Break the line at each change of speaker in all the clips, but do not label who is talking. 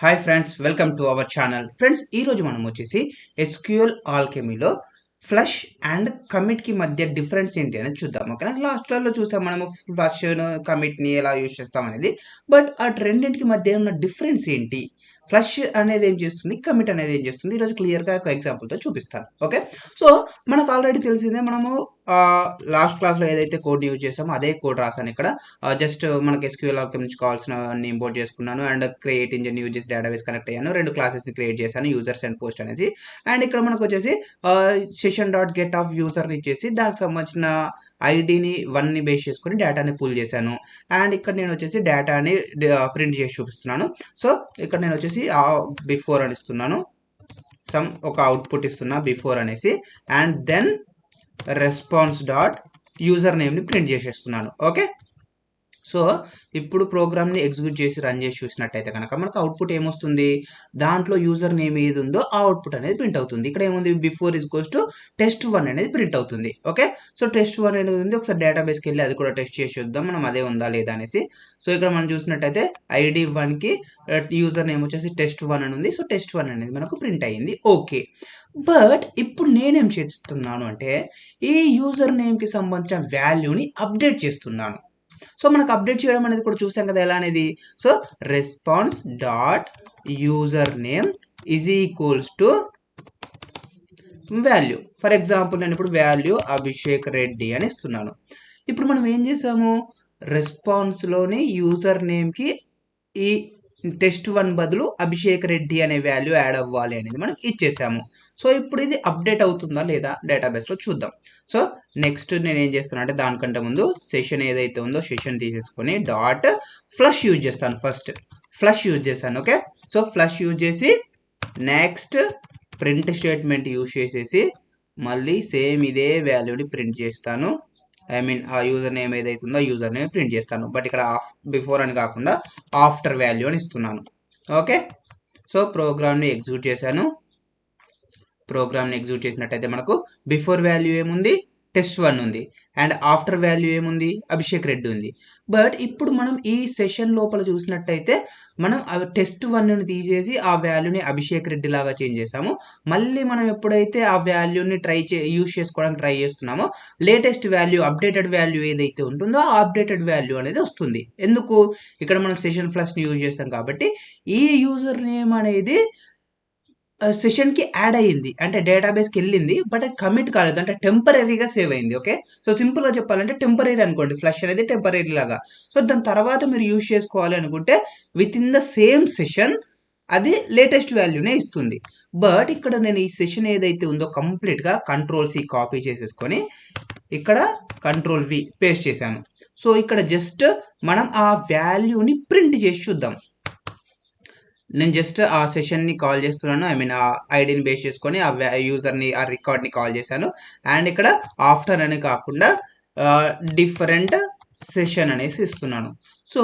Hi friends welcome to our channel friends ఈరోజు మనం వచ్చేసి ఎస్క్యూఎల్ ఆల్కెమీలో ఫ్లష్ అండ్ కమిట్కి మధ్య డిఫరెన్స్ ఏంటి అనేది చూద్దాం ఓకేనా లాస్ట్లలో చూసాం మనము ఫ్లష్ కమిట్ని ఎలా యూజ్ చేస్తాం అనేది బట్ ఆ రెండింటికి మధ్య ఉన్న డిఫరెన్స్ ఏంటి? ఫ్లష్ అనేది ఏం చేస్తుంది? కమిట్ అనేది ఏం చేస్తుంది? ఈరోజు క్లియర్గా ఒక ఎగ్జాంపుల్తో చూపిస్తాను. ఓకే సో మనకు ఆల్రెడీ తెలిసిందే మనము లాస్ట్ క్లాస్లో ఏదైతే కోడ్ యూజ్ చేసామో అదే కోడ్ రాసాను ఇక్కడ. జస్ట్ మనకి ఎస్క్యూఎల్ ఆల్కెమ్ నుంచి కావాల్సిన ఇంపోర్ట్ చేసుకున్నాను. అండ్ క్రియేట్ ఇంజిన్ యూజ్ చేసి డేటాబేస్ కనెక్ట్ అయ్యాను. రెండు క్లాసెస్ని క్రియేట్ చేశాను. యూజర్స్ అండ్ పోస్ట్ అనేది. అండ్ ఇక్కడ మనకు వచ్చేసి session dot get of user ఇచ్చేసి దానికి సంబంధించిన ఐడిని వన్ని బేస్ చేసుకుని డేటాని పుల్ చేశాను. అండ్ ఇక్కడ నేను వచ్చేసి డేటాని ప్రింట్ చేసి చూపిస్తున్నాను. సో ఇక్కడ నేను వచ్చేసి బిఫోర్ అని ఇస్తున్నాను సమ్ ఒక అవుట్పుట్ ఇస్తున్నా బిఫోర్ అనేసి. And then response dot user నేమ్ని print చేసేస్తున్నాను. ఓకే సో ఇప్పుడు ప్రోగ్రామ్ని ఎగ్జిక్యూట్ చేసి రన్ చేసి చూసినట్టయితే కనుక మనకు అవుట్పుట్ ఏమొస్తుంది? దాంట్లో యూజర్ నేమ్ ఏది ఉందో ఆ అవుట్పుట్ అనేది ప్రింట్ అవుతుంది. ఇక్కడ ఏముంది? Before is goes to test one అనేది ప్రింట్ అవుతుంది. ఓకే? సో టెస్ట్ వన్ అనేది ఉంది. ఒకసారి డేటాబేస్కి వెళ్ళి అది కూడా టెస్ట్ చేసి చూద్దాం. మనం అదే ఉందా లేదా అనేసి. సో ఇక్కడ మనం చూసినట్టయితే ఐడి వన్కి యూజర్ నేమ్ వచ్చేసి టెస్ట్ వన్ అని ఉంది. సో టెస్ట్ వన్ అనేది మనకు ప్రింట్ అయ్యింది ఓకే. బట్ ఇప్పుడు నేనేం చేస్తున్నాను అంటే ఈ యూజర్ నేమ్కి సంబంధించిన వాల్యూని అప్డేట్ చేస్తున్నాను. సో మనకు అప్డేట్ చేయడం అనేది కూడా చూసాం కదా ఎలా అనేది? So response dot user name is equals to value for example నేను ఇప్పుడు వాల్యూ అభిషేక్ రెడ్డి అని ఇస్తున్నాను. ఇప్పుడు మనం ఏం చేసాము? రెస్పాన్స్లోని యూజర్ నేమ్కి ఈ టెస్ట్ వన్ బదులు అభిషేక్ రెడ్డి అనే వాల్యూ యాడ్ అవ్వాలి అనేది మనం ఇచ్చేసాము. సో ఇప్పుడు ఇది అప్డేట్ అవుతుందా లేదా? డేటాబేస్లో చూద్దాం. సో నెక్స్ట్ నేను ఏం చేస్తాను అంటే దానికంటే ముందు సెషన్ ఏదైతే ఉందో సెషన్ తీసేసుకొని డాట్ ఫ్లష్ యూజ్ చేస్తాను ఫస్ట్. ఫ్లష్ యూజ్ చేస్తాను ఓకే? సో ఫ్లష్ యూజ్ చేసి నెక్స్ట్ ప్రింట్ స్టేట్మెంట్ యూజ్ చేసేసి మళ్ళీ సేమ్ ఇదే వాల్యూని ప్రింట్ చేస్తాను. ఐ మీన్ ఆ యూజర్ నేమ్ ఏదైతే ఉందో ఆ యూజర్ నేమ్ ప్రింట్ చేస్తాను. బట్ ఇక్కడ ఆఫ్ బిఫోర్ అని కాకుండా ఆఫ్టర్ వాల్యూ అని ఇస్తున్నాను. ఓకే? సో ప్రోగ్రామ్ని ఎగ్జిక్యూట్ చేశాను. ప్రోగ్రామ్ని ఎగ్జిక్యూట్ చేసినట్టయితే మనకు బిఫోర్ వాల్యూ ఏముంది? టెస్ట్ వన్ ఉంది. అండ్ ఆఫ్టర్ వాల్యూ ఏముంది? అభిషేక్ రెడ్డి ఉంది. బట్ ఇప్పుడు మనం ఈ సెషన్ లోపల చూసినట్టయితే మనం టెస్ట్ వన్ను తీసేసి ఆ వాల్యూని అభిషేక్ రెడ్డి లాగా చేంజ్ చేసాము. మళ్ళీ మనం ఎప్పుడైతే ఆ వాల్యూని ట్రై చే యూస్ చేసుకోవడానికి ట్రై చేస్తున్నామో లేటెస్ట్ వాల్యూ అప్డేటెడ్ వాల్యూ ఏదైతే ఉంటుందో ఆ అప్డేటెడ్ వాల్యూ అనేది వస్తుంది. ఎందుకు? ఇక్కడ మనం సెషన్ ఫ్లస్ని యూజ్ చేస్తాం కాబట్టి ఈ యూజర్ నేమ్ అనేది సెషన్కి యాడ్ అయ్యింది. అంటే డేటాబేస్కి వెళ్ళింది బట్ అది కమిట్ కాలేదు. అంటే టెంపరీగా సేవ్ అయింది ఓకే సో సింపుల్గా చెప్పాలంటే టెంపరీ అనుకోండి. ఫ్లష్ అనేది టెంపరీ లాగా. సో దాని తర్వాత మీరు యూజ్ చేసుకోవాలి అనుకుంటే with in the same session అది లేటెస్ట్ వాల్యూనే ఇస్తుంది. బట్ ఇక్కడ నేను ఈ సెషన్ ఏదైతే ఉందో కంప్లీట్గా కంట్రోల్ సి కాపీ చేసేసుకొని ఇక్కడ కంట్రోల్ వి పేస్ట్ చేశాను. సో ఇక్కడ జస్ట్ మనం ఆ వాల్యూని ప్రింట్ చేసి చూద్దాం. నేను జస్ట్ ఆ సెషన్ని కాల్ చేస్తున్నాను. ఐ మీన్ ఆ ఐడిని బేస్ చేసుకొని ఆ యూజర్ని ఆ రికార్డ్ని కాల్ చేశాను. అండ్ ఇక్కడ ఆఫ్టర్ అని కాకుండా డిఫరెంట్ సెషన్ అనేసి ఇస్తున్నాను. సో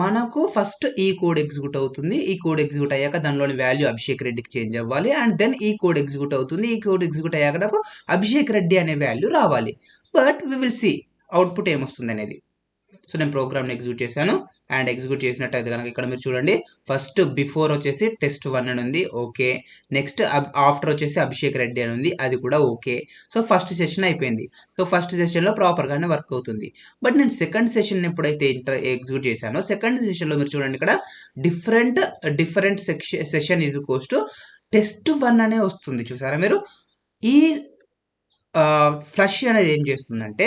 మనకు ఫస్ట్ ఈ కోడ్ ఎగ్జిక్యూట్ అవుతుంది. ఈ కోడ్ ఎగ్జిక్యూట్ అయ్యాక దానిలోని వాల్యూ అభిషేక్ రెడ్డికి చేంజ్ అవ్వాలి. అండ్ దెన్ ఈ కోడ్ ఎగ్జిక్యూట్ అవుతుంది. ఈ కోడ్ ఎగ్జిక్యూట్ అయ్యాక నాకు అభిషేక్ రెడ్డి అనే వాల్యూ రావాలి. But we will see output ఏమొస్తుంది అనేది. సో నేను ప్రోగ్రామ్ని ఎగ్జిక్యూట్ చేశాను. అండ్ ఎగ్జిక్యూట్ చేసినట్టయితే కనుక ఇక్కడ మీరు చూడండి. ఫస్ట్ బిఫోర్ వచ్చేసి టెస్ట్ వన్ అని ఉంది. ఓకే. నెక్స్ట్ ఆఫ్టర్ వచ్చేసి అభిషేక్ రెడ్డి అని ఉంది. అది కూడా ఓకే. సో ఫస్ట్ సెషన్ అయిపోయింది. సో ఫస్ట్ సెషన్లో ప్రాపర్గానే వర్క్ అవుతుంది. బట్ నేను సెకండ్ సెషన్ ఎప్పుడైతే ఇంటర్ ఎగ్జిక్యూట్ చేశానో సెకండ్ సెషన్లో మీరు చూడండి ఇక్కడ different different section session is goes test one అనే వస్తుంది. చూసారా మీరు? ఈ ఫ్లష్ అనేది ఏం చేస్తుందంటే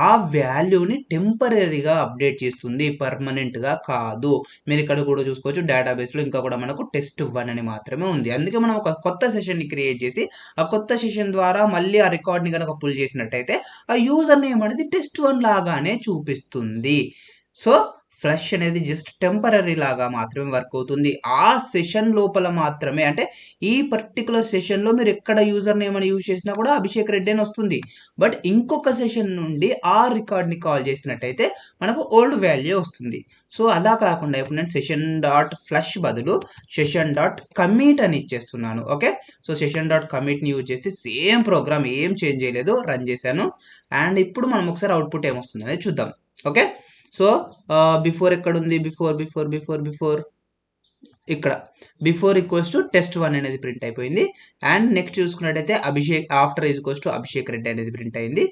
ఆ వాల్యూని టెంపరీగా అప్డేట్ చేస్తుంది పర్మనెంట్గా కాదు. మీరు ఇక్కడ కూడా చూసుకోవచ్చు డేటాబేస్లో ఇంకా కూడా మనకు టెస్ట్ వన్ అని మాత్రమే ఉంది. అందుకే మనం ఒక కొత్త సెషన్ని క్రియేట్ చేసి ఆ కొత్త సెషన్ ద్వారా మళ్ళీ ఆ రికార్డ్ని కనుక పుల్ చేసినట్టయితే ఆ యూజర్ నేమ్ అనేది టెస్ట్ వన్ లాగానే చూపిస్తుంది. సో ఫ్లష్ అనేది జస్ట్ టెంపరీ లాగా మాత్రమే వర్క్ అవుతుంది. ఆ సెషన్ లోపల మాత్రమే అంటే ఈ పర్టికులర్ సెషన్లో మీరు ఎక్కడ యూజర్ నేమ్ అని యూజ్ చేసినా కూడా అభిషేక్ రెడ్డి అని వస్తుంది. బట్ ఇంకొక సెషన్ నుండి ఆ రికార్డ్ని కాల్ చేసినట్టయితే మనకు ఓల్డ్ వాల్యూ వస్తుంది. సో అలా కాకుండా ఇప్పుడు నేను సెషన్ డాట్ ఫ్లష్ బదులు సెషన్ డాట్ కమిట్ అని ఇచ్చేస్తున్నాను. ఓకే సో సెషన్ డాట్ కమిట్ని యూజ్ చేసి సేమ్ ప్రోగ్రామ్ ఏం చేంజ్ చేయలేదు రన్ చేశాను. అండ్ ఇప్పుడు మనం ఒకసారి అవుట్పుట్ ఏమొస్తుంది అనేది చూద్దాం. ఓకే సో బిఫోర్ ఎక్కడ ఉంది బిఫోర్ బిఫోర్ బిఫోర్ బిఫోర్ ఇక్కడ. Before equals to test one అనేది ప్రింట్ అయిపోయింది. అండ్ నెక్స్ట్ చూసుకున్నట్టయితే Abhishek after is equals to Abhishek Reddy అనేది ప్రింట్ అయింది.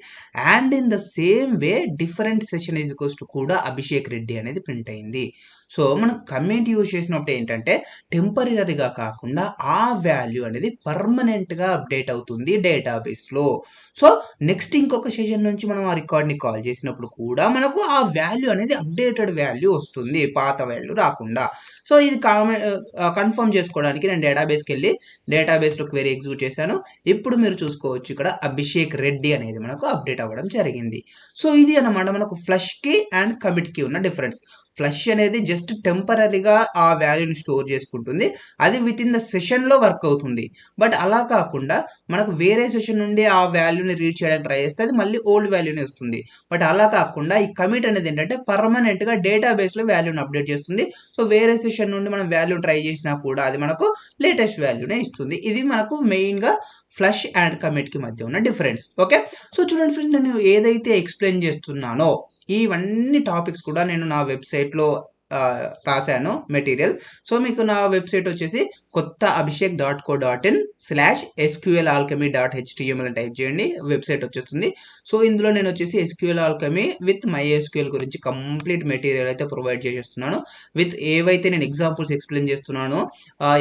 And in the same way different session is equals to కూడా అభిషేక్ రెడ్డి అనేది ప్రింట్ అయింది. So మనం కమెంట్ యూజ్ చేసినప్పుడు ఏంటంటే టెంపరీగా కాకుండా ఆ వాల్యూ అనేది పర్మనెంట్గా అప్డేట్ అవుతుంది డేటాబేస్లో. సో నెక్స్ట్ ఇంకొక సెషన్ నుంచి మనం ఆ రికార్డ్ని కాల్ చేసినప్పుడు కూడా మనకు ఆ వాల్యూ అనేది అప్డేటెడ్ వాల్యూ వస్తుంది పాత వాల్యూ రాకుండా. సో ఇది కామె కన్ఫర్మ్ చేసుకోవడానికి నేను డేటాబేస్కి వెళ్ళి డేటాబేస్లో క్వెరీ ఎగ్జిక్యూట్ చేశాను. ఇప్పుడు మీరు చూసుకోవచ్చు ఇక్కడ అభిషేక్ రెడ్డి అనేది మనకు అప్డేట్ అవ్వడం జరిగింది. సో ఇది అన్నమాట మనకు ఫ్లష్కి అండ్ కమిట్కి ఉన్న డిఫరెన్స్. ఫ్లష్ అనేది జస్ట్ టెంపరీగా ఆ వాల్యూని స్టోర్ చేసుకుంటుంది. అది విత్ ఇన్ ద సెషన్లో వర్క్ అవుతుంది. బట్ అలా కాకుండా మనకు వేరే సెషన్ నుండి ఆ వాల్యూని రీడ్ చేయడానికి ట్రై చేస్తే అది మళ్ళీ ఓల్డ్ వాల్యూని వస్తుంది. బట్ అలా కాకుండా ఈ కమిట్ అనేది ఏంటంటే పర్మనెంట్గా డేటాబేస్లో వాల్యూని అప్డేట్ చేస్తుంది. సో వేరే సెషన్ నుండి మనం వాల్యూ ట్రై చేసినా కూడా అది మనకు లేటెస్ట్ వాల్యూనే ఇస్తుంది. ఇది మనకు మెయిన్గా ఫ్లష్ అండ్ కమిట్కి మధ్య ఉన్న డిఫరెన్స్ ఓకే సో చూడండి ఫ్రెండ్స్ నేను ఏదైతే ఎక్స్ప్లెయిన్ చేస్తున్నానో ఇవన్నీ టాపిక్స్ కూడా నేను నా వెబ్సైట్లో రాశాను మెటీరియల్. సో మీకు నా వెబ్సైట్ వచ్చేసి కొత్త Abhishek dot co dot in slash SQL alchemy dot HTML type చేయండి. వెబ్సైట్ వచ్చేస్తుంది. సో ఇందులో నేను వచ్చేసి SQL alchemy with my SQL గురించి కంప్లీట్ మెటీరియల్ అయితే ప్రొవైడ్ చేసేస్తున్నాను. విత్ ఏవైతే నేను ఎగ్జాంపుల్స్ ఎక్స్ప్లెయిన్ చేస్తున్నానో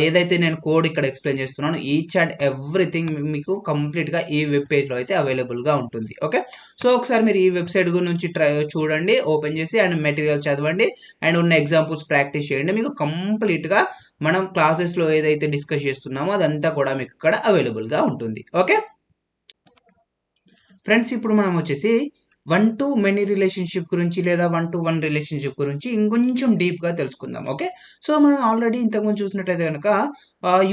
ఏదైతే నేను కోడ్ ఇక్కడ ఎక్స్ప్లెయిన్ చేస్తున్నాను ఈచ్ అండ్ ఎవ్రీథింగ్ మీకు కంప్లీట్గా ఈ వెబ్ పేజ్లో అయితే అవైలబుల్గా ఉంటుంది. ఓకే? సో ఒకసారి మీరు ఈ వెబ్సైట్ గురించి ట్రై చూడండి ఓపెన్ చేసి అండ్ మెటీరియల్ చదవండి. అండ్ ఉన్న ఎగ్జాంపుల్స్ ప్రాక్టీస్ చేయండి. మీకు కంప్లీట్గా మనం క్లాసెస్లో ఏదైతే డిస్కస్ చేస్తున్నామో అదంతా కూడా మీకు ఇక్కడ అవైలబుల్గా ఉంటుంది. ఓకే ఫ్రెండ్స్ ఇప్పుడు మనం వచ్చేసి వన్ టు మెనీ రిలేషన్షిప్ గురించి లేదా వన్ టు వన్ రిలేషన్షిప్ గురించి ఇంకొంచెం డీప్గా తెలుసుకుందాం. ఓకే సో మనం ఆల్రెడీ ఇంతకుముందు చూసినట్టయితే కనుక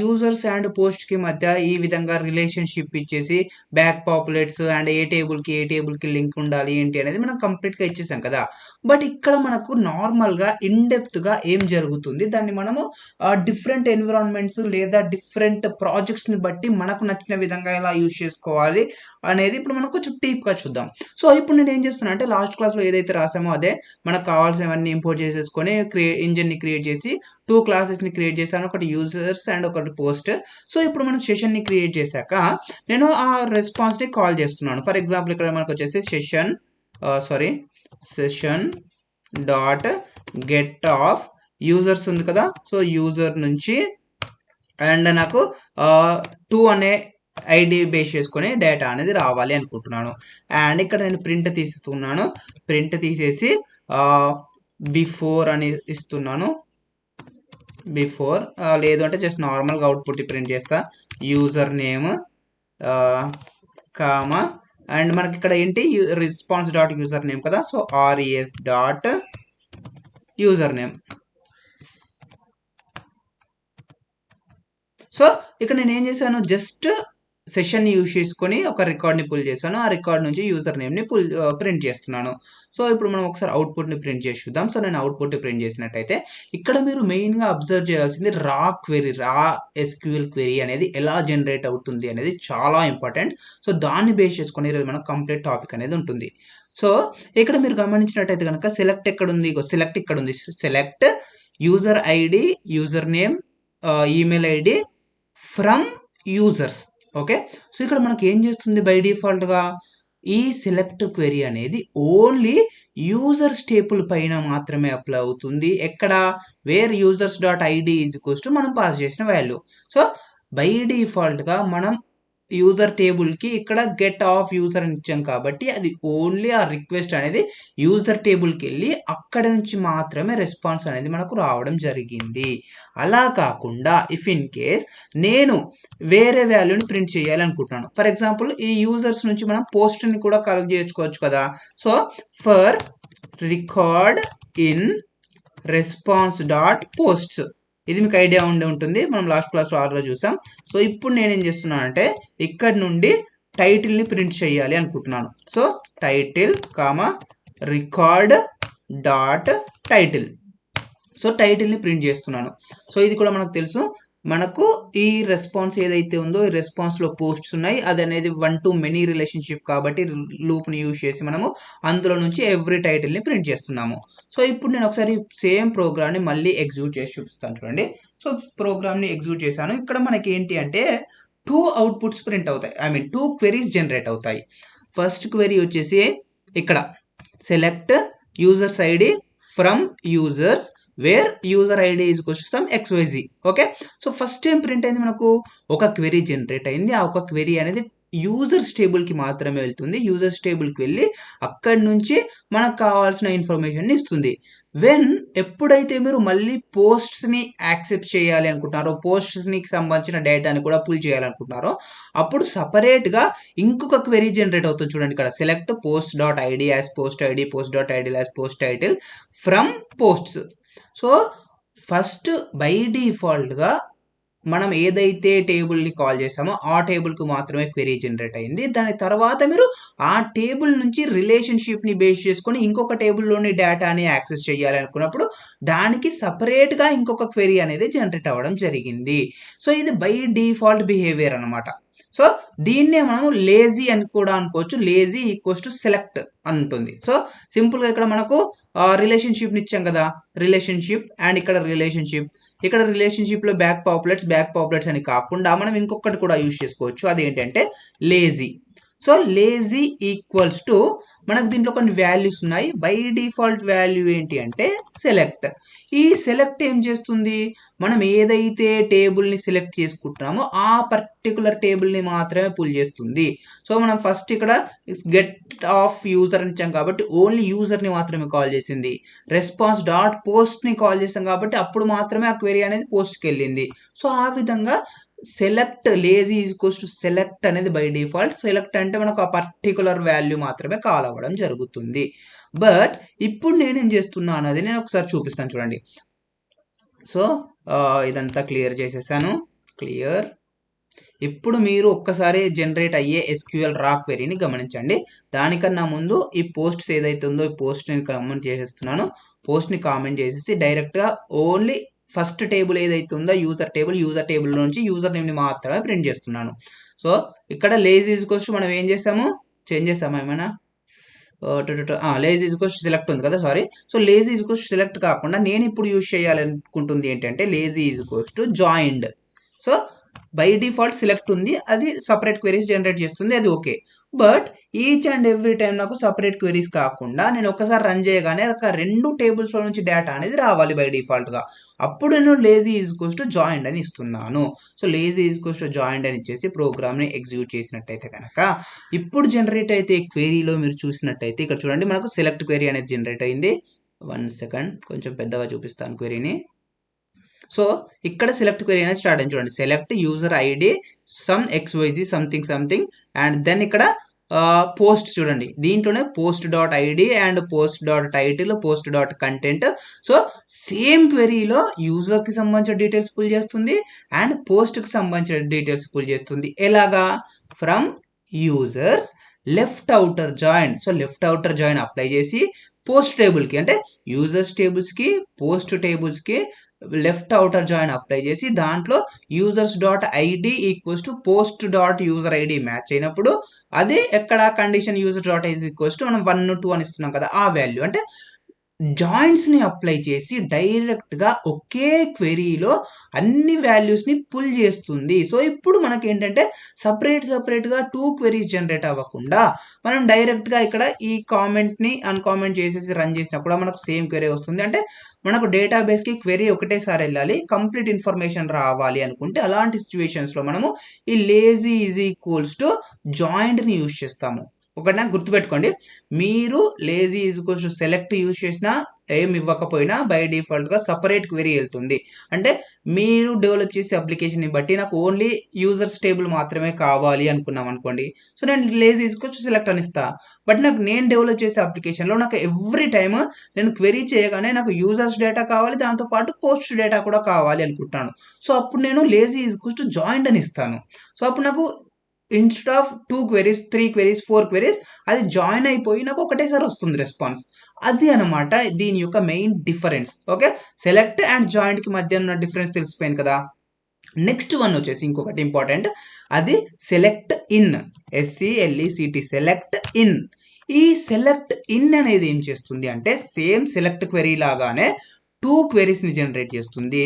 యూజర్స్ అండ్ పోస్ట్కి మధ్య ఈ విధంగా రిలేషన్షిప్ ఇచ్చేసి బ్యాక్ పాపులేట్స్ అండ్ ఏ టేబుల్కి ఏ టేబుల్కి లింక్ ఉండాలి ఏంటి అనేది మనం కంప్లీట్గా ఇచ్చేసాం కదా. బట్ ఇక్కడ మనకు నార్మల్గా ఇన్డెప్త్గా ఏం జరుగుతుంది? దాన్ని మనము డిఫరెంట్ ఎన్విరాన్మెంట్స్ లేదా డిఫరెంట్ ప్రాజెక్ట్స్ని బట్టి మనకు నచ్చిన విధంగా ఎలా యూజ్ చేసుకోవాలి అనేది ఇప్పుడు మనం కొంచెం డీప్గా చూద్దాం. సో ఇప్పుడు నేను ఏం చేస్తున్నా అంటే లాస్ట్ క్లాస్లో ఏదైతే రాసామో అదే మనకు కావాల్సినవన్నీ ఇంపోర్ట్ చేసేసుకొని క్రియే ఇంజిన్ని క్రియేట్ చేసి టూ క్లాసెస్ని క్రియేట్ చేశాను. ఒకటి యూజర్స్ అండ్ ఒకటి పోస్ట్ సో ఇప్పుడు మనం సెషన్ని క్రియేట్ చేశాక నేను ఆ రెస్పాన్స్ని కాల్ చేస్తున్నాను. ఫర్ ఎగ్జాంపుల్ ఇక్కడ మనకు వచ్చేసి session sorry session dot get of users ఉంది కదా. సో యూజర్ నుంచి అండ్ నాకు uh, టూ అనే ఐడి బేస్ చేసుకొని డేటా అనేది రావాలి అనుకుంటున్నాను. అండ్ ఇక్కడ నేను ప్రింట్ తీస్తున్నాను. ప్రింట్ తీసేసి uh, బిఫోర్ అని ఇస్తున్నాను. బిఫోర్ లేదు అంటే జస్ట్ నార్మల్గా అవుట్పుట్ ప్రింట్ చేస్తా. యూజర్ నేమ్ కామా అండ్ మనకి ఇక్కడ ఏంటి? రెస్పాన్స్ డాట్ యూజర్ నేమ్ కదా? So RES dot user name so ఇక్కడ నేను ఏం చేశాను? జస్ట్ సెషన్ని యూజ్ చేసుకొని ఒక రికార్డ్ని పుల్ చేశాను. ఆ రికార్డ్ నుంచి యూజర్ నేమ్ని పుల్ ప్రింట్ చేస్తున్నాను. సో ఇప్పుడు మనం ఒకసారి అవుట్పుట్ని ప్రింట్ చేసి చూద్దాం. సో నేను అవుట్పుట్ని ప్రింట్ చేసినట్టయితే ఇక్కడ మీరు మెయిన్గా అబ్జర్వ్ చేయాల్సింది రా క్వెరీ రా ఎస్క్యూఎల్ క్వెరీ అనేది ఎలా జనరేట్ అవుతుంది అనేది చాలా ఇంపార్టెంట్ సో దాన్ని బేస్ చేసుకొని ఈరోజు మనకు కంప్లీట్ టాపిక్ అనేది ఉంటుంది. సో ఇక్కడ మీరు గమనించినట్టయితే కనుక సెలెక్ట్ ఎక్కడ ఉంది సెలెక్ట్ ఇక్కడ ఉంది select user ID user name email ID from users okay so ఇక్కడ మనకి ఏం చేస్తుంది బై డిఫాల్ట్గా ఈ సెలెక్ట్ క్వెరీ అనేది ఓన్లీ యూజర్స్ స్టేపుల్ పైన మాత్రమే అప్లై అవుతుంది. ఎక్కడ? Where users dot ID is equals to మనం పాస్ చేసిన వాల్యూ సో బై డిఫాల్ట్గా మనం యూజర్ టేబుల్కి ఇక్కడ గెట్ ఆఫ్ యూజర్ అని ఇచ్చాం కాబట్టి అది ఓన్లీ ఆ రిక్వెస్ట్ అనేది యూజర్ టేబుల్కి వెళ్ళి అక్కడ నుంచి మాత్రమే రెస్పాన్స్ అనేది మనకు రావడం జరిగింది. అలా కాకుండా ఇఫ్ ఇన్ కేస్ నేను వేరే వాల్యూని ప్రింట్ చేయాలనుకుంటున్నాను. ఫర్ ఎగ్జాంపుల్ ఈ యూజర్స్ నుంచి మనం పోస్ట్ని కూడా కలెక్ట్ చేసుకోవచ్చు కదా. So for record in response dot posts ఇది మీకు ఐడియా ఉండి ఉంటుంది. మనం లాస్ట్ క్లాస్లో ఆర్డర్లో చూసాం. సో ఇప్పుడు నేనేం చేస్తున్నాను చేస్తున్నానంటే ఇక్కడ నుండి టైటిల్ని ప్రింట్ చేయాలి అనుకుంటున్నాను. So title comma record dot title. So టైటిల్ని print చేస్తున్నాను. సో ఇది కూడా మనకు తెలుసు. మనకు ఈ రెస్పాన్స్ ఏదైతే ఉందో ఈ రెస్పాన్స్లో పోస్ట్స్ ఉన్నాయి. అది అనేది వన్ టు మెనీ రిలేషన్షిప్ కాబట్టి లూప్ని యూజ్ చేసి మనము అందులో నుంచి ఎవ్రీ టైటిల్ని ప్రింట్ చేస్తున్నాము. సో ఇప్పుడు నేను ఒకసారి సేమ్ ప్రోగ్రామ్ని మళ్ళీ ఎగ్జిక్యూట్ చేసి చూపిస్తాను చూడండి. సో ప్రోగ్రామ్ని ఎగ్జిక్యూట్ చేశాను. ఇక్కడ మనకి ఏంటి అంటే టూ అవుట్పుట్స్ ప్రింట్ అవుతాయి. I mean two queries generate అవుతాయి. ఫస్ట్ క్వెరీ వచ్చేసి ఇక్కడ. Select users ID from users where user ID is some XYZ okay so first ఏం ప్రింట్ అయింది మనకు. ఒక క్వెరీ జనరేట్ అయింది. ఆ ఒక క్వెరీ అనేది యూజర్స్ టేబుల్కి మాత్రమే వెళ్తుంది. యూజర్స్ టేబుల్కి వెళ్ళి అక్కడి నుంచి మనకు కావాల్సిన ఇన్ఫర్మేషన్ని ఇస్తుంది. వెన్ ఎప్పుడైతే మీరు మళ్ళీ పోస్ట్స్ని యాక్సెప్ట్ చేయాలి అనుకుంటున్నారో పోస్ట్స్ని సంబంధించిన డేటాని కూడా పుల్ చేయాలనుకుంటున్నారో అప్పుడు సపరేట్గా ఇంకొక క్వెరీ జనరేట్ అవుతుంది చూడండి ఇక్కడ. Select post dot ID as post ID post dot ID as post title from posts so first by డిఫాల్ట్గా మనం ఏదైతే టేబుల్ని కాల్ చేసామో ఆ టేబుల్కి మాత్రమే క్వెరీ జనరేట్ అయింది. దాని తర్వాత మీరు ఆ టేబుల్ నుంచి రిలేషన్షిప్ని బేస్ చేసుకొని ఇంకొక టేబుల్లోని డేటాని యాక్సెస్ చేయాలనుకున్నప్పుడు దానికి సపరేట్గా ఇంకొక క్వెరీ అనేది జనరేట్ అవ్వడం జరిగింది. సో ఇది బై డిఫాల్ట్ బిహేవియర్ అనమాట సో దీన్నే మనము లేజీ అని కూడా అనుకోవచ్చు. లేజీ ఈక్వల్స్ టు సెలెక్ట్ అంటుంది. సో సింపుల్గా ఇక్కడ మనకు రిలేషన్షిప్ని ఇచ్చాం కదా. రిలేషన్షిప్ అండ్ ఇక్కడ రిలేషన్షిప్ ఇక్కడ రిలేషన్షిప్లో బ్యాక్ పాపులెట్స్ బ్యాక్ పాపులెట్స్ అని కాకుండా మనం ఇంకొకటి కూడా యూజ్ చేసుకోవచ్చు. అదేంటంటే lazy so lazy equals to మనకు దీంట్లో కొన్ని వాల్యూస్ ఉన్నాయి. బై డిఫాల్ట్ వాల్యూ ఏంటి అంటే సెలెక్ట్ ఈ సెలెక్ట్ ఏం చేస్తుంది? మనం ఏదైతే టేబుల్ని సెలెక్ట్ చేసుకుంటున్నామో ఆ పర్టికులర్ టేబుల్ని మాత్రమే పుల్ చేస్తుంది. సో మనం ఫస్ట్ ఇక్కడ గెట్ ఆఫ్ యూజర్ ఇచ్చాం కాబట్టి ఓన్లీ యూజర్ని మాత్రమే కాల్ చేసింది. రెస్పాన్స్ డాట్ పోస్ట్ని కాల్ చేసాం కాబట్టి అప్పుడు మాత్రమే ఆ క్వెరీ అనేది పోస్ట్కి వెళ్ళింది. సో ఆ విధంగా సెలెక్ట్ లేజీ ఈజ్ కోస్ టు సెలెక్ట్ అనేది బై డిఫాల్ట్ సెలెక్ట్ అంటే మనకు ఆ పర్టికులర్ వాల్యూ మాత్రమే కాల్ అవ్వడం జరుగుతుంది. బట్ ఇప్పుడు నేనేం చేస్తున్నా అనేది నేను ఒకసారి చూపిస్తాను చూడండి. సో ఇదంతా క్లియర్ చేసేసాను. క్లియర్ ఇప్పుడు మీరు ఒక్కసారి జనరేట్ అయ్యే ఎస్క్యూఎల్ రాక్ క్వెరీని గమనించండి. దానికన్నా ముందు ఈ పోస్ట్స్ ఏదైతే ఉందో ఈ పోస్ట్ని కామెంట్ చేసేస్తున్నాను. పోస్ట్ని కామెంట్ చేసేసి డైరెక్ట్గా ఓన్లీ ఫస్ట్ టేబుల్ ఏదైతే ఉందో యూజర్ టేబుల్ యూజర్ టేబుల్ నుంచి యూజర్ నేమ్ని మాత్రమే ప్రింట్ చేస్తున్నాను. సో ఇక్కడ లేజీస్ కోసం మనం ఏం చేసాము? చేంజ్ చేసాము ఏమైనా? లేజీ ఈజ్ కోస్ట్ సెలెక్ట్ ఉంది కదా sorry so lazy is Coast select కాకుండా నేను ఇప్పుడు యూజ్ చేయాలనుకుంటుంది ఏంటంటే lazy is Coast joined so by default select ఉంది. అది సపరేట్ క్వెరీస్ జనరేట్ చేస్తుంది. అది okay but each and every time నాకు సపరేట్ క్వెరీస్ కాకుండా నేను ఒకసారి రన్ చేయగానే ఒక రెండు టేబుల్స్లో నుంచి డేటా అనేది రావాలి బై డిఫాల్ట్గా అప్పుడు నేను లేజీ ఈజ్ కోస్ టు జాయింట్ అని ఇస్తున్నాను. సో లేజీ ఈజ్ కోస్ టు జాయింట్ అని ఇచ్చేసి ప్రోగ్రామ్ని ఎగ్జిక్యూట్ చేసినట్టయితే కనుక ఇప్పుడు జనరేట్ అయితే క్వెరీలో మీరు చూసినట్టయితే ఇక్కడ చూడండి మనకు సెలెక్ట్ క్వెరీ అనేది జనరేట్ అయింది. వన్ సెకండ్ కొంచెం పెద్దగా చూపిస్తాను క్వెరీని సో ఇక్కడ సెలెక్ట్ క్వెరీ అనేది స్టార్ట్ అయింది చూడండి. Select user ID some XYZ something something and then ఇక్కడ పోస్ట్ చూడండి. దీంట్లోనే post dot ID and post dot title post dot content so same క్వెరీలో యూజర్కి సంబంధించిన డీటెయిల్స్ పుల్ చేస్తుంది అండ్ పోస్ట్కి సంబంధించిన డీటెయిల్స్ పుల్ చేస్తుంది. ఎలాగా? From users left outer join so left outer join apply చేసి పోస్ట్ టేబుల్కి అంటే యూజర్స్ టేబుల్స్కి పోస్ట్ టేబుల్స్కి లెఫ్ట్ అవుటర్ జాయిన్ అప్లై చేసి దాంట్లో users dot ID equals to post dot user ID match అయినప్పుడు అదే ఎక్కడ condition user dot ID equals to మనం వన్ టూ అని ఇస్తున్నాం కదా ఆ వాల్యూ అంటే జాయింట్స్ని అప్లై చేసి డైరెక్ట్గా ఒకే క్వెరీలో అన్ని వాల్యూస్ని పుల్ చేస్తుంది. సో ఇప్పుడు మనకి ఏంటంటే సపరేట్ సపరేట్గా టూ క్వెరీస్ జనరేట్ అవ్వకుండా మనం డైరెక్ట్గా ఇక్కడ ఈ కామెంట్ని అన్కామెంట్ చేసేసి రన్ చేసినప్పుడు మనకు సేమ్ క్వెరీ వస్తుంది. అంటే మనకు డేటాబేస్కి క్వెరీ ఒకటేసారి వెళ్ళాలి కంప్లీట్ ఇన్ఫర్మేషన్ రావాలి అనుకుంటే అలాంటి సిచ్యువేషన్స్లో మనము ఈ లేజీ ఈజ్ ఈక్వల్స్ టు జాయింట్ని యూజ్ చేస్తాము. ఒకటి నాకు గుర్తుపెట్టుకోండి. మీరు lazy is to select use చేసినా ఏం ఇవ్వకపోయినా బై డిఫాల్ట్గా సపరేట్ క్వెరీ వెళ్తుంది. అంటే మీరు డెవలప్ చేసే అప్లికేషన్ని బట్టి నాకు ఓన్లీ యూజర్స్ టేబుల్ మాత్రమే కావాలి అనుకున్నాం అనుకోండి. సో నేను లేజీ ఈజ్కొచ్చి సెలెక్ట్ అని ఇస్తా. బట్ నాకు నేను డెవలప్ చేసే అప్లికేషన్లో నాకు ఎవ్రీ టైమ్ నేను క్వెరీ చేయగానే నాకు యూజర్స్ డేటా కావాలి దాంతోపాటు పోస్ట్ డేటా కూడా కావాలి అనుకుంటున్నాను సో అప్పుడు నేను లేజీ ఈజ్కొచ్చు జాయింట్ అని ఇస్తాను. సో అప్పుడు నాకు instead of two queries three queries four queries అది జాయిన్ అయిపోయి నాకు ఒకటేసారి వస్తుంది రెస్పాన్స్ అది అనమాట దీని యొక్క main difference okay select and జాయింట్కి మధ్య ఉన్న డిఫరెన్స్ తెలిసిపోయింది కదా? నెక్స్ట్ వన్ వచ్చేసి ఇంకొకటి ఇంపార్టెంట్ అది select in SCLECT select in ఈ సెలెక్ట్ ఇన్ అనేది ఏం చేస్తుంది అంటే సేమ్ సెలెక్ట్ క్వెరీ లాగానే టూ క్వెరీస్ని జనరేట్ చేస్తుంది.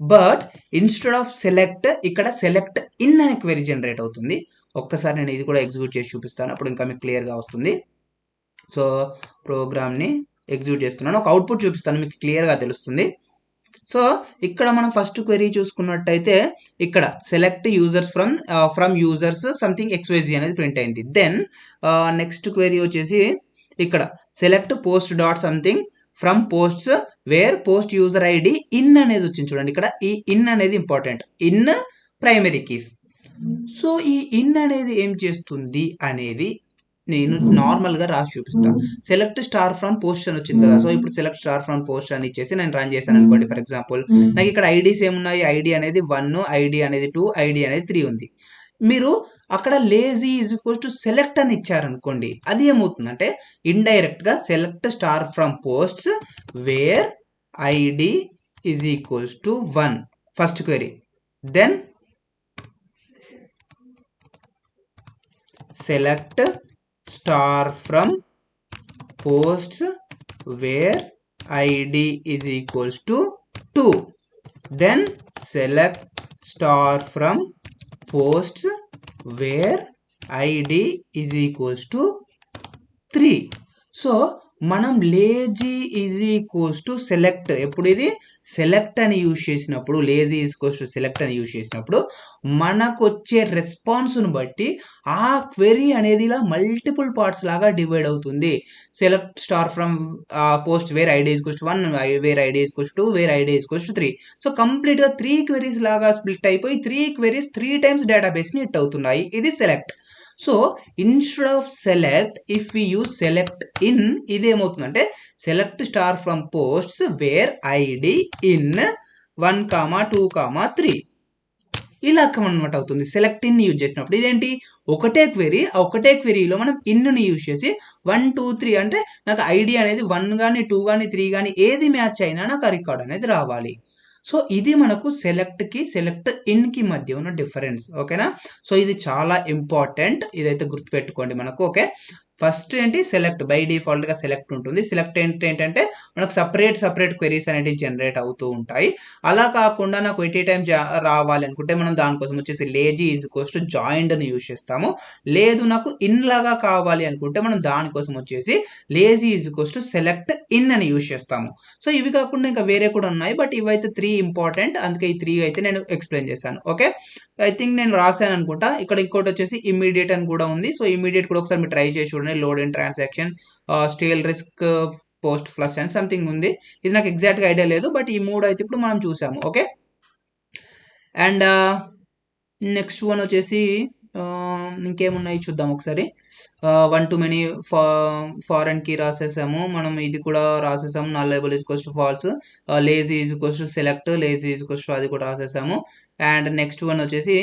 బట్ ఇన్స్టెడ్ ఆఫ్ సెలెక్ట్ ఇక్కడ సెలెక్ట్ ఇన్ అనే క్వెరీ జనరేట్ అవుతుంది. ఒక్కసారి నేను ఇది కూడా ఎగ్జిక్యూట్ చేసి చూపిస్తాను. అప్పుడు ఇంకా మీకు క్లియర్గా వస్తుంది. సో ప్రోగ్రామ్ని ఎగ్జిక్యూట్ చేస్తున్నాను. ఒక అవుట్పుట్ చూపిస్తాను. మీకు క్లియర్గా తెలుస్తుంది. సో ఇక్కడ మనం ఫస్ట్ క్వెరీ చూసుకున్నట్టయితే ఇక్కడ select users from from users something XYZ అనేది ప్రింట్ అయింది. దెన్ నెక్స్ట్ క్వెరీ వచ్చేసి ఇక్కడ select post dot something from posts where post user ID in అనేది వచ్చింది చూడండి. ఇక్కడ ఈ ఇన్ అనేది important. In primary keys. So ఈ ఇన్ అనేది ఏం చేస్తుంది అనేది నేను నార్మల్గా రాసి చూపిస్తా. సెలెక్ట్ స్టార్ ఫ్రమ్ పోస్ట్ అని వచ్చింది కదా. సో ఇప్పుడు సెలెక్ట్ స్టార్ ఫ్రమ్ పోస్ట్ అని ఇచ్చేసి నేను రన్ చేశాను అనుకోండి ఫర్ ఎగ్జాంపుల్ నాకు ఇక్కడ ఐడీస్ ఏమున్నాయి? ఐడి అనేది వన్ ఐడి అనేది టూ ఐడి అనేది త్రీ ఉంది. మీరు అక్కడ lazy is equals to select అని ఇచ్చారనుకోండి అది ఏమవుతుందంటే ఇండైరెక్ట్గా select star from posts where ID is equals to one first query then select star from posts where id is equals to 2 then select star from posts where id is equals to 3 so మనం lazy is equals to select ఎప్పుడు ఇది? Select అని use చేసినప్పుడు lazy equals to select అని use చేసినప్పుడు మనకు వచ్చే రెస్పాన్స్ను బట్టి ఆ క్వెరీ అనేది ఇలా మల్టిపుల్ పార్ట్స్ లాగా డివైడ్ అవుతుంది. Select star from post where ID is to one where ID is to where ID is to three so కంప్లీట్గా త్రీ క్వెరీస్ లాగా స్ప్లిట్ అయిపోయి త్రీ క్వెరీస్ త్రీ టైమ్స్ డేటాబేస్ని హిట్ అవుతున్నాయి. ఇది select so instead of select if we use select in ఇదేమవుతుందంటే select star from posts where ID in one comma two comma three ఇలా అనమాట అవుతుంది. Select in use చేసినప్పుడు ఇదేంటి? ఒకటే క్వెరీ ఆ ఒకటే క్వెరీలో మనం ఇన్ని యూజ్ చేసి వన్ టూ త్రీ అంటే నాకు ఐడి అనేది వన్ కానీ టూ కానీ త్రీ కానీ ఏది మ్యాచ్ అయినా నాకు ఆ రికార్డ్ అనేది రావాలి. సో ఇది మనకు సెలెక్ట్కి సెలెక్ట్ ఇన్కి మధ్య ఉన్న డిఫరెన్స్ ఓకేనా సో ఇది చాలా ఇంపార్టెంట్ ఇదైతే గుర్తుపెట్టుకోండి మనకు ఓకే ఫస్ట్ ఏంటి? సెలెక్ట్ బై డిఫాల్ట్గా సెలెక్ట్ ఉంటుంది. సెలెక్ట్ ఏంటి ఏంటంటే మనకు సపరేట్ సపరేట్ క్వెరీస్ అనేవి జనరేట్ అవుతూ ఉంటాయి. అలా కాకుండా నాకు ఎట్ ఏ టైం రావాలి అనుకుంటే మనం దానికోసం వచ్చేసి లేజీ ఈజ్ కోస్ట్ జాయింట్ని యూజ్ చేస్తాము. లేదు నాకు ఇన్ లాగా కావాలి అనుకుంటే మనం దానికోసం వచ్చేసి lazy is Coast select in అని యూజ్ చేస్తాము. సో ఇవి కాకుండా ఇంకా వేరే కూడా ఉన్నాయి. బట్ ఇవైతే త్రీ ఇంపార్టెంట్ అందుకే ఈ త్రీ అయితే నేను ఎక్స్ప్లెయిన్ చేశాను. ఓకే ఐ థింక్ నేను రాశాను అనుకుంటా. ఇక్కడ ఇంకోటి వచ్చేసి ఇమీడియట్ అని కూడా ఉంది. సో ఇమీడియట్ కూడా ఒకసారి మీరు ట్రై చేసి చూడండి. Load in transaction stale risk post plus and something ఉంది. ఇది నాకు ఎగ్జాక్ట్గా ఐడియా లేదు బట్ ఈ మూడు అయితే ఇప్పుడు మనం చూసాము ఓకే? అండ్ నెక్స్ట్ వన్ వచ్చేసి ఇంకేమున్నాయి చూద్దాం ఒకసారి. వన్ టు మెనీ ఫా ఫారెన్కి రాసేసాము. మనం ఇది కూడా రాసేసాము నా label is cost false lazy is cost select lazy is cost అది కూడా రాసేసాము. అండ్ నెక్స్ట్ వన్ వచ్చేసి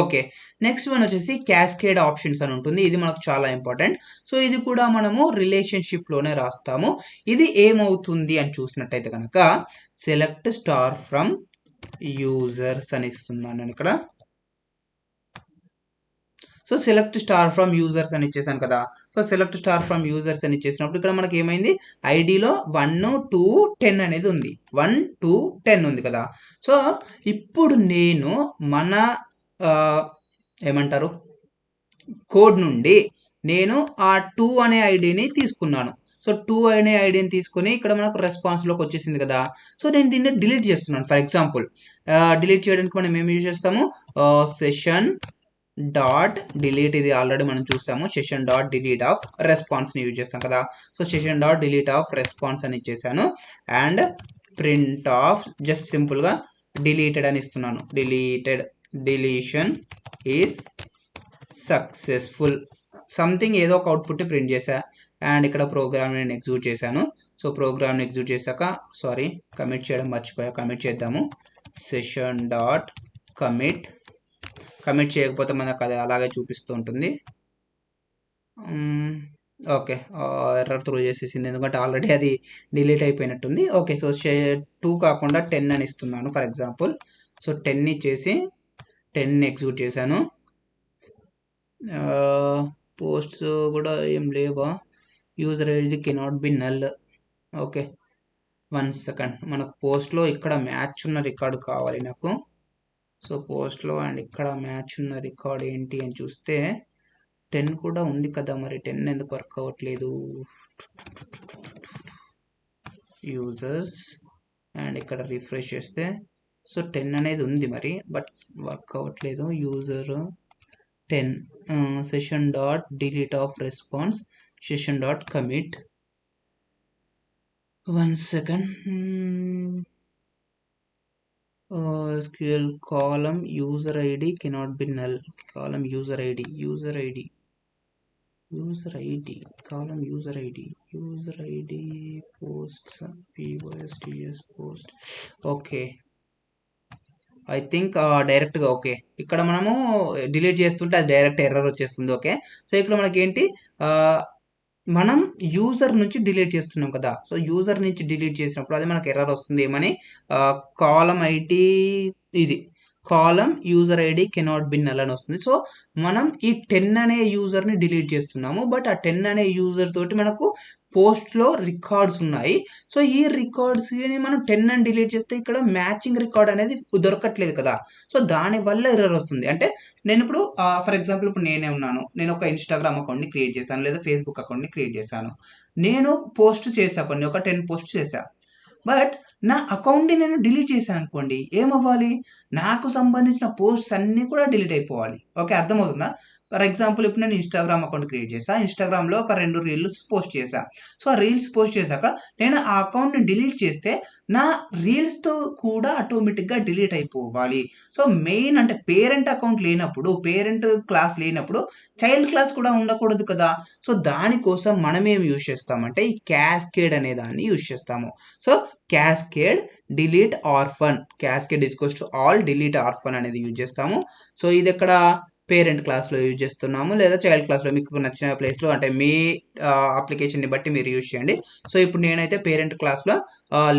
ఓకే. నెక్స్ట్ వన్ వచ్చేసి క్యాస్కేడ్ ఆప్షన్స్ అని ఉంటుంది. ఇది మనకు చాలా ఇంపార్టెంట్ సో ఇది కూడా మనము రిలేషన్షిప్లోనే రాస్తాము. ఇది ఏమవుతుంది అని చూసినట్టయితే కనుక సెలెక్ట్ స్టార్ ఫ్రమ్ యూజర్స్ అని ఇస్తున్నాను నేను ఇక్కడ. So select star from users అని ఇచ్చేసాను కదా. So select star from users అని ఇచ్చేసినప్పుడు ఇక్కడ మనకి ఏమైంది? ఐడిలో వన్ టూ టెన్ అనేది ఉంది. వన్ టూ టెన్ ఉంది కదా. సో ఇప్పుడు నేను మన ఏమంటారు? కోడ్ నుండి నేను ఆ టూ అనే ఐడిని తీసుకున్నాను. సో టూ అనే ఐడిని తీసుకొని ఇక్కడ మనకు రెస్పాన్స్లోకి వచ్చేసింది కదా. సో నేను దీన్ని డిలీట్ చేస్తున్నాను. ఫర్ ఎగ్జాంపుల్ డిలీట్ చేయడానికి మనం ఏం యూజ్ చేస్తాము? సెషన్ డాట్ డిలీట్ ఇది ఆల్రెడీ మనం చూసాము. సెషన్ డాట్ డిలీట్ ఆఫ్ రెస్పాన్స్ని యూజ్ చేస్తాం కదా. So session dot delete of response అని ఇచ్చేసాను అండ్ ప్రింట్ ఆఫ్ జస్ట్ సింపుల్గా డిలీటెడ్ అని ఇస్తున్నాను. Deleted deletion is successful something ఏదో ఒక అవుట్పుట్ ప్రింట్ చేశా. అండ్ ఇక్కడ ప్రోగ్రామ్ నేను ఎగ్జిక్యూట్ చేశాను. సో ప్రోగ్రామ్ని ఎగ్జిక్యూట్ చేశాక సారీ కమిట్ చేయడం మర్చిపోయా. కమిట్ చేద్దాము. సెషన్ డాట్ కమిట్ కమిట్ చేయకపోతే మనకు అది అలాగే చూపిస్తూ ఉంటుంది. ఓకే. ఎర్రర్ త్రూ చేసేసింది. ఎందుకంటే ఆల్రెడీ అది డిలీట్ అయిపోయినట్టుంది. ఓకే. సో టూ కాకుండా టెన్ అని ఇస్తున్నాను ఫర్ ఎగ్జాంపుల్ సో టెన్ ఇచ్చేసి టెన్ ఎగ్జిక్యూట్ చేశాను. పోస్ట్స్ కూడా ఏం లేవా? User ID cannot be null okay. One second మనకు పోస్ట్లో ఇక్కడ మ్యాచ్ ఉన్న రికార్డు కావాలి నాకు. సో పోస్ట్లో అండ్ ఇక్కడ మ్యాచ్ ఉన్న రికార్డ్ ఏంటి అని చూస్తే టెన్ కూడా ఉంది కదా మరి. టెన్ ఎందుకు వర్క్ అవ్వట్లేదు? యూజర్స్. అండ్ ఇక్కడ రిఫ్రెష్ చేస్తే సో టెన్ అనేది ఉంది మరి బట్ వర్క్ అవ్వట్లేదు. User ten. Session dot delete of response session dot commit one second. SQL column user ID cannot be null column user ID user ID user ID column user ID user ID posts pysts post okay I think డైరెక్ట్గా okay ఇక్కడ మనము delete చేస్తుంటే అది direct error వచ్చేస్తుంది okay so ఇక్కడ మనకి ఏంటి మనం యూజర్ నుంచి డిలీట్ చేస్తున్నాం కదా. సో యూజర్ నుంచి డిలీట్ చేసినప్పుడు అది మనకు ఎర్రర్ వస్తుంది ఏమని? కాలం ఐటీ ఇది. Column user ID cannot be null అని వస్తుంది. సో మనం ఈ టెన్ అనే యూజర్ని డిలీట్ చేస్తున్నాము. బట్ ఆ టెన్ అనే యూజర్ తోటి మనకు పోస్ట్లో రికార్డ్స్ ఉన్నాయి. సో ఈ రికార్డ్స్ని మనం టెన్ అని డిలీట్ చేస్తే ఇక్కడ మ్యాచింగ్ రికార్డ్ అనేది దొరకట్లేదు కదా. సో దానివల్ల ఎర్రర్ వస్తుంది. అంటే నేను ఇప్పుడు ఫర్ ఎగ్జాంపుల్ ఇప్పుడు నేనే ఉన్నాను. నేను ఒక ఇన్స్టాగ్రామ్ అకౌంట్ని క్రియేట్ చేశాను. లేదా ఫేస్బుక్ అకౌంట్ని క్రియేట్ చేశాను. నేను పోస్ట్ చేసా కొన్ని ఒక టెన్ పోస్ట్ చేశా. బట్ నా అకౌంట్ని నేను డిలీట్ చేశాను అనుకోండి ఏమవ్వాలి? నాకు సంబంధించిన పోస్ట్స్ అన్నీ కూడా డిలీట్ అయిపోవాలి. ఓకే అర్థమవుతుందా? ఫర్ ఎగ్జాంపుల్ ఇప్పుడు నేను ఇన్స్టాగ్రామ్ అకౌంట్ క్రియేట్ చేసా ఇన్స్టాగ్రామ్లో ఒక రెండు రీల్స్ పోస్ట్ చేశా. సో ఆ రీల్స్ పోస్ట్ చేశాక నేను ఆ అకౌంట్ని డిలీట్ చేస్తే నా రీల్స్తో కూడా ఆటోమేటిక్గా డిలీట్ అయిపోవాలి. సో మెయిన్ అంటే పేరెంట్ అకౌంట్ లేనప్పుడు పేరెంట్ క్లాస్ లేనప్పుడు చైల్డ్ క్లాస్ కూడా ఉండకూడదు కదా. సో దానికోసం మనం ఏం యూజ్ చేస్తామంటే ఈ క్యాస్కేడ్ అనే దాన్ని యూజ్ చేస్తాము. So cascade delete orphan. Cascade ఇస్కోస్ to all delete orphan అనేది యూజ్ చేస్తాము. సో ఇది ఎక్కడ పేరెంట్ క్లాస్లో యూజ్ చేస్తున్నాము లేదా చైల్డ్ క్లాస్లో మీకు నచ్చిన ప్లేస్లో అంటే మీ అప్లికేషన్ని బట్టి మీరు యూజ్ చేయండి. సో ఇప్పుడు నేనైతే పేరెంట్ క్లాస్లో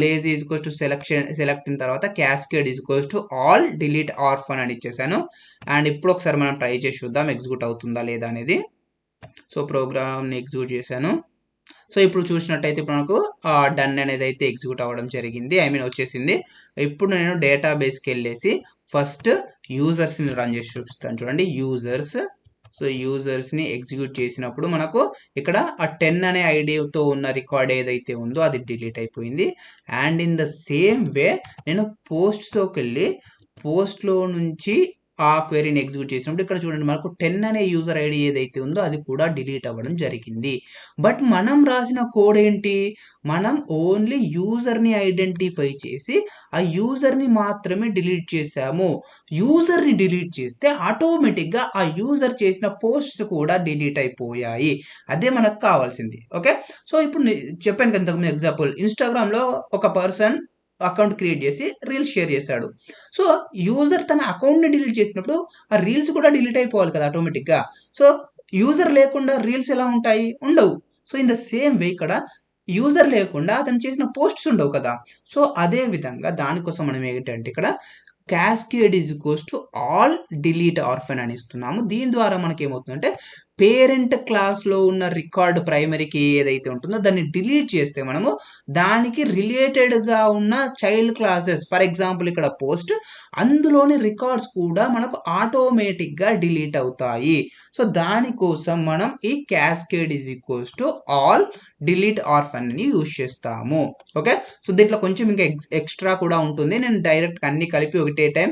లేజీ ఈజ్కోస్ టు సెలెక్షన్ సెలెక్ట్ అయిన తర్వాత క్యాస్కేడ్ ఈజ్కోస్ టు ఆల్ డిలీట్ ఆర్ఫన్ అని ఇచ్చేసాను. అండ్ ఇప్పుడు ఒకసారి మనం ట్రై చేసి చూద్దాం ఎగ్జిక్యూట్ అవుతుందా లేదా అనేది. సో ప్రోగ్రామ్ని ఎగ్జిక్యూట్ చేశాను. సో ఇప్పుడు చూసినట్టయితే ఇప్పుడు మనకు డన్ అనేది అయితే ఎగ్జిక్యూట్ అవ్వడం జరిగింది. ఐ మీన్ వచ్చేసింది. ఇప్పుడు నేను డేటాబేస్కి వెళ్ళేసి ఫస్ట్ యూజర్స్ని రన్ చేసి చూపిస్తాను చూడండి. యూజర్స్ సో యూజర్స్ని ఎగ్జిక్యూట్ చేసినప్పుడు మనకు ఇక్కడ ఆ టెన్ అనే ఐడియాతో ఉన్న రికార్డ్ ఏదైతే ఉందో అది డిలీట్ అయిపోయింది. And in the same way నేను పోస్ట్స్లోకి వెళ్ళి పోస్ట్లో నుంచి ఆ క్వెరీని ఎగ్జిక్యూట్ చేసినప్పుడు ఇక్కడ చూడండి మనకు టెన్ అనే యూజర్ ఐడి ఏదైతే ఉందో అది కూడా డిలీట్ అవ్వడం జరిగింది. బట్ మనం రాసిన కోడ్ ఏంటి? మనం ఓన్లీ యూజర్ని ఐడెంటిఫై చేసి ఆ యూజర్ని మాత్రమే డిలీట్ చేసాము యూజర్ని డిలీట్ చేస్తే ఆటోమేటిక్గా ఆ యూజర్ చేసిన పోస్ట్ కూడా డిలీట్ అయిపోయాయి. అదే మనకు కావాల్సింది. ఓకే సో ఇప్పుడు చెప్పాను కదా ఇంతకుముందు ఎగ్జాంపుల్ ఇన్స్టాగ్రామ్లో ఒక పర్సన్ అకౌంట్ క్రియేట్ చేసి రీల్స్ షేర్ చేశాడు. సో యూజర్ తన అకౌంట్ని డిలీట్ చేసినప్పుడు ఆ రీల్స్ కూడా డిలీట్ అయిపోవాలి కదా ఆటోమేటిక్గా సో యూజర్ లేకుండా రీల్స్ ఎలా ఉంటాయి? ఉండవు. So in the same way ఇక్కడ యూజర్ లేకుండా అతను చేసిన పోస్ట్స్ ఉండవు కదా. సో అదే విధంగా దానికోసం మనం ఏంటంటే ఇక్కడ cascade is equals to all delete orphan అని ఇస్తున్నాము. దీని ద్వారా మనకి ఏమవుతుందంటే పేరెంట్ క్లాస్లో ఉన్న రికార్డ్ ప్రైమరీకి ఏదైతే ఉంటుందో దాన్ని డిలీట్ చేస్తే మనము దానికి రిలేటెడ్గా ఉన్న చైల్డ్ క్లాసెస్ ఫర్ ఎగ్జాంపుల్ ఇక్కడ పోస్ట్ అందులోని రికార్డ్స్ కూడా మనకు ఆటోమేటిక్గా డిలీట్ అవుతాయి. సో దానికోసం మనం ఈ cascade is equals to all delete orphan అని యూజ్ చేస్తాము. ఓకే? సో దీంట్లో కొంచెం ఇంకా ఎక్స్ట్రా కూడా ఉంటుంది. నేను డైరెక్ట్ అన్ని కలిపి ఒకటే టైం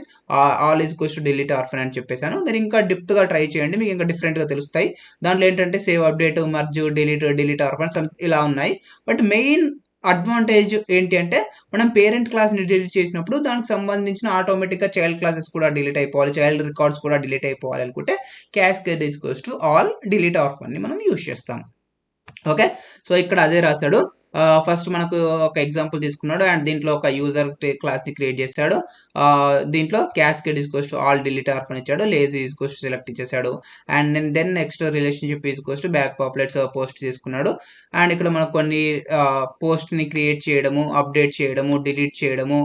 ఆల్ ఈజ్ కోస్ట్ డిలీట్ ఆర్ఫన్ అని చెప్పేశాను మీరు ఇంకా డిప్త్గా ట్రై చేయండి. మీకు ఇంకా డిఫరెంట్గా తెలుస్తాయి. దాంట్లో ఏంటంటే save update merge delete delete orphan some ఇలా ఉన్నాయి. బట్ మెయిన్ అడ్వాంటేజ్ ఏంటి అంటే మనం పేరెంట్ క్లాస్ని డిలీట్ చేసినప్పుడు దానికి సంబంధించిన ఆటోమేటిక్గా చైల్డ్ క్లాసెస్ కూడా డిలీట్ అయిపోవాలి. చైల్డ్ రికార్డ్స్ కూడా డిలీట్ అయిపోవాలి అనుకుంటే క్యాస్కేడ్ ఈజ్ కోస్ టు ఆల్ డిలీట్ ఆర్ఫన్ని మనం యూజ్ చేస్తాం ఓకే? సో ఇక్కడ అదే రాశాడు. ఫస్ట్ మనకు ఒక ఎగ్జాంపుల్ తీసుకున్నాడు. అండ్ దీంట్లో ఒక యూజర్ క్లాస్ని క్రియేట్ చేశాడు దీంట్లో cascade is cost all delete orphan అని ఇచ్చాడు. లేజీ ఈజ్ సెలెక్ట్ ఇచ్చేసాడు and then next relationship is back populates post తీసుకున్నాడు. అండ్ ఇక్కడ మనకు కొన్ని పోస్ట్ని క్రియేట్ చేయడము అప్డేట్ చేయడము డిలీట్ చేయడము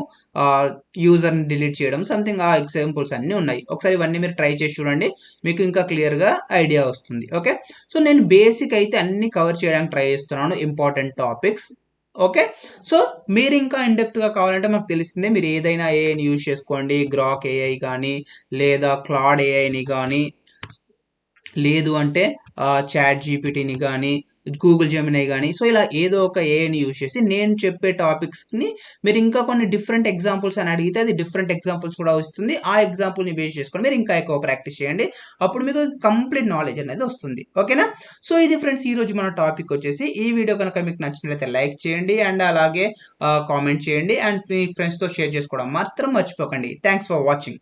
యూజర్ని డిలీట్ చేయడం సంథింగ్ ఆ ఎగ్జాంపుల్స్ అన్నీ ఉన్నాయి. ఒకసారి ఇవన్నీ మీరు ట్రై చేసి చూడండి. మీకు ఇంకా క్లియర్గా ఐడియా వస్తుంది. ఓకే? సో నేను బేసిక్ అయితే అన్ని కవర్ చేయడానికి ట్రై చేస్తున్నాను ఇంపార్టెంట్ టాపిక్స్ ఓకే సో మీరు ఇంకా ఇన్డెప్త్గా కావాలంటే మాకు తెలిసిందే మీరు ఏదైనా ఏఐని యూజ్ చేసుకోండి గ్రాక్ ఏఐ కానీ లేదా క్లాడ్ ఏఐని కానీ లేదు అంటే చాట్ జీపీటీని కానీ గూగుల్ జెమినై కానీ సో ఇలా ఏదో ఒక ఏఐని యూజ్ చేసి నేను చెప్పే టాపిక్స్ని మీరు ఇంకా కొన్ని డిఫరెంట్ ఎగ్జాంపుల్స్ అని అడిగితే అది డిఫరెంట్ ఎగ్జాంపుల్స్ కూడా వస్తుంది. ఆ ఎగ్జాంపుల్ని బేస్ చేసుకొని మీరు ఇంకా ఎక్కువ ప్రాక్టీస్ చేయండి. అప్పుడు మీకు కంప్లీట్ నాలెడ్జ్ అనేది వస్తుంది. ఓకేనా సో ఇది ఫ్రెండ్స్ ఈ రోజు మన టాపిక్ వచ్చేసి ఈ వీడియో కనుక మీకు నచ్చినట్లయితే లైక్ చేయండి అండ్ అలాగే కామెంట్ చేయండి. అండ్ మీ ఫ్రెండ్స్తో షేర్ చేసుకోవడం మాత్రం మర్చిపోకండి. Thanks for watching